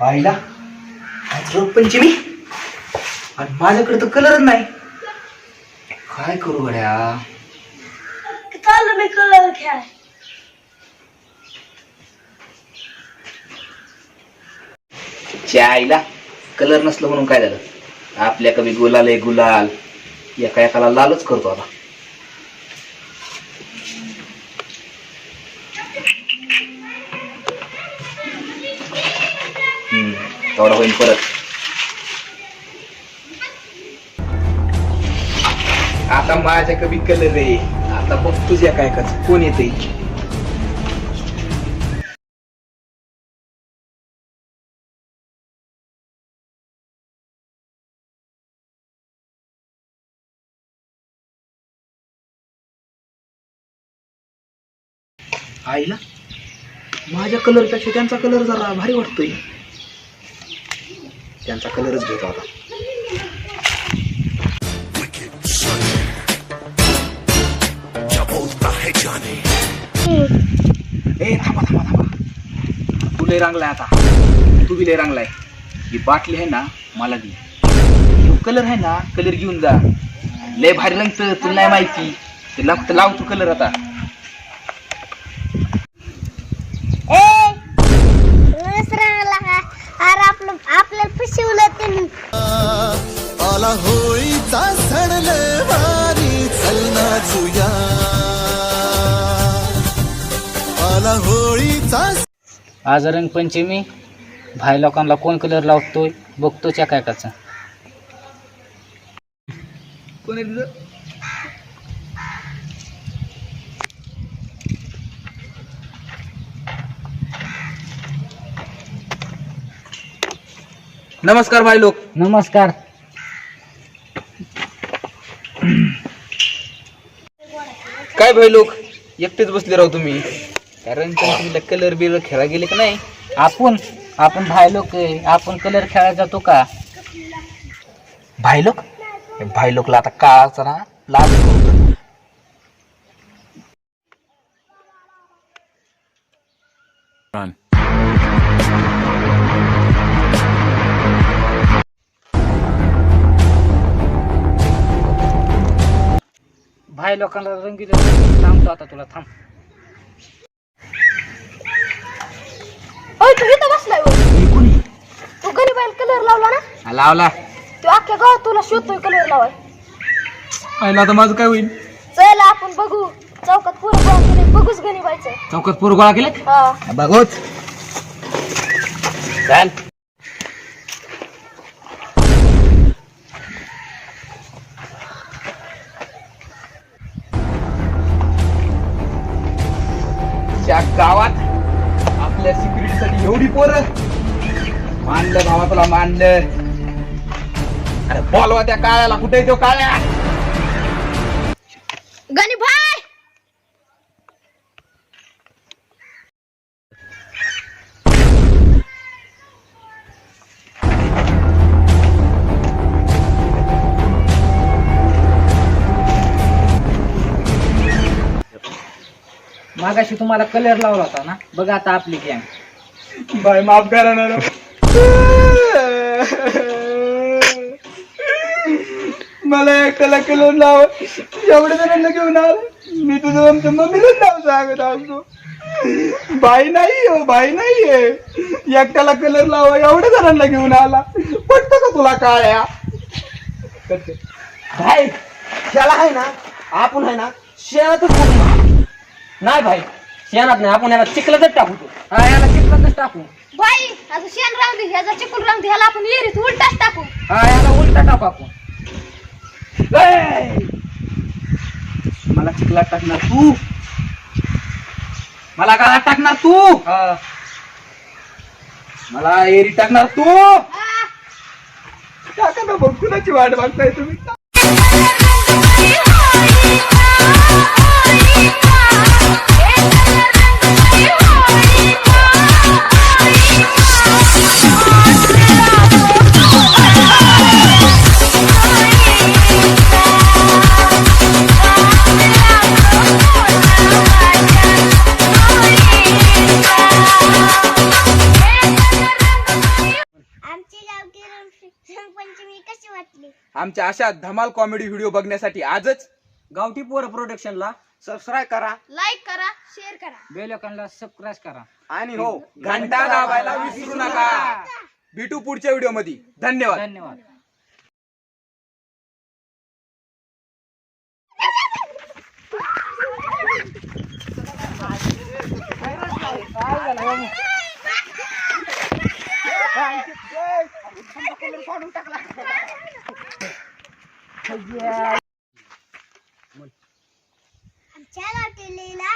आईला आज रंगपंचमी आणि माझ्याकडे तर कलरच नाही. काय करू गड्या? मी कलर खेळ च्या आईला कलर नसलं म्हणून काय झालं? आपल्या कवी गुलाल आहे गुलाल. एका एकाला लालच करतो आता. तेवढा होईल परत. आता माझ्या कमी कलर आहे आता बघ तुझ्या काय कच कोण येते आईला? माझ्या कलरपेक्षा त्यांचा कलर जरा भारी वाटतोय. त्यांचा कलरच घेतो आता. ए थांबा थांबा थांबा. तू लय रांगलाय आता. तू बी लय रांगलाय. ही बाटली आहे ना मला दे. कलर आहे ना कलर घेऊन जा. लय भारी रंगत तुला नाही माहिती. ते लाव लाव तू कलर आता. आला होळीचा आज रंगपंचमी भाई लोकांना कोण कलर लावतोय बघतो त्या काय काचा कोण आहे तुझं नमस्कार भाई लोक. नमस्कार. काय भाई लोक? एकटेच बसले राहू तुम्ही. कारण तुम्ही कलर बिलर खेळा गेले का नाही? आपण आपण भाई लोक आहे. आपण कलर खेळायला जातो का? भाई लोक? भाई लोकला आता काळाचा ना लाल भाई लोकांना रंगीत सांगतो आता तुला थांब. तू होय. मी कोणी? तू गरीबाईला कलर लावला ना? हा, लावला. तू अख्ख्या गावात तुला शोधतोय कलर लावाय. आईला आता माझं काय होईल? चल आपण बघू. चौकात पुरं गोळा केलंय, बघूच गरीबाईचं चौकात पोर गोळा केले हा. बघोच. चाल. त्या गावात आपल्या सिक्युरिटीसाठी एवढी पोर. मानलं भावा तुला मानलं. अरे बोलवा त्या काळ्याला कुठे तो काळ्या? मागाशी तुम्हाला कलर लावला होता ना? बघा आता आपली गँग बाय माफ करा ना राव. मला एकट्याला कलर लाव. एवढ्या जणांना घेऊन आला मी तुझं आमच्या मम्मीलाच नाव सांगत असतो. बाई नाही हो बाई नाहीये. एकट्याला कलर लावा एवढ्या जणांना घेऊन आला. पटत का तुला काय भाई त्याला आहे ना आपण आहे ना शेणातच टाकू नाही भाई शेणात नाही आपण याला चिखलातच टाकू तो. हा याला चिखलातच टाकू. बाई शेण राहून दे ह्याचा चिकून राहून दे ह्याला आपण येरीत उलटाच टाकू. हा याला उलटा टाकू आपण. ए! मला चिखलात टाकणार तू? मला गाळात टाकणार तू? हा. मला एरी टाकणार तू? हा. टाका ना बघ कुणाची वाट बघताय तुम्ही? आमच्या अशा धमाल कॉमेडी व्हिडिओ बघण्यासाठी आजच गावठी पोर प्रोडक्शनला सबस्क्राईब करा. लाईक करा शेअर करा. बेलोकांना सबस्क्राईब करा. आणि हो घंटा दाबायला विसरू नका. भेटू पुढच्या व्हिडिओमध्ये. धन्यवाद. धन्यवाद. आमच्या गावठीला